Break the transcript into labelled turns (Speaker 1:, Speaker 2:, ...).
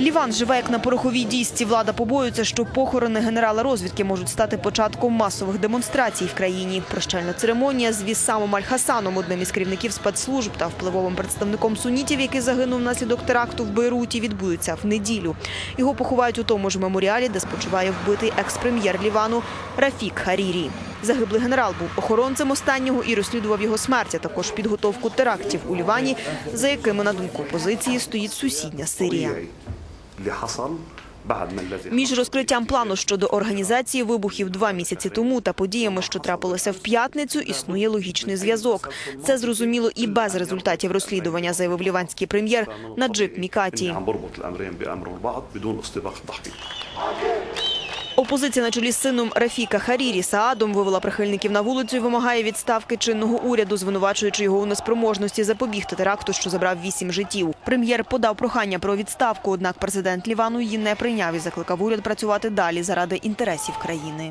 Speaker 1: Ліван живе як на пороховій дійсці. Влада побоюється, що похорони генерала розвідки можуть стати початком масових демонстрацій в країні. Прощальна церемонія з Віссамом Аль-Хасаном, одним із керівників спецслужб та впливовим представником сунітів, який загинув внаслідок теракту в Бейруті, відбудеться в неділю. Його поховають у тому ж меморіалі, де спочиває вбитий екс-прем'єр Лівану Рафік Харірі. Загиблий генерал був охоронцем останнього і розслідував його смерть, а також підготовку терактів у Лівані, за якими, на думку опозиції, стоїть сусідня Сирія. Між розкриттям плану щодо організації вибухів два місяці тому та подіями, що трапилося в п'ятницю, існує логічний зв'язок. Це зрозуміло і без результатів розслідування, заявив ліванський прем'єр Наджип Мікаті. Опозиція на чолі з сином Рафіка Харірі Саадом вивела прихильників на вулицю і вимагає відставки чинного уряду, звинувачуючи його у неспроможності запобігти теракту, що забрав вісім життів. Прем'єр подав прохання про відставку, однак президент Лівану її не прийняв і закликав уряд працювати далі заради інтересів країни.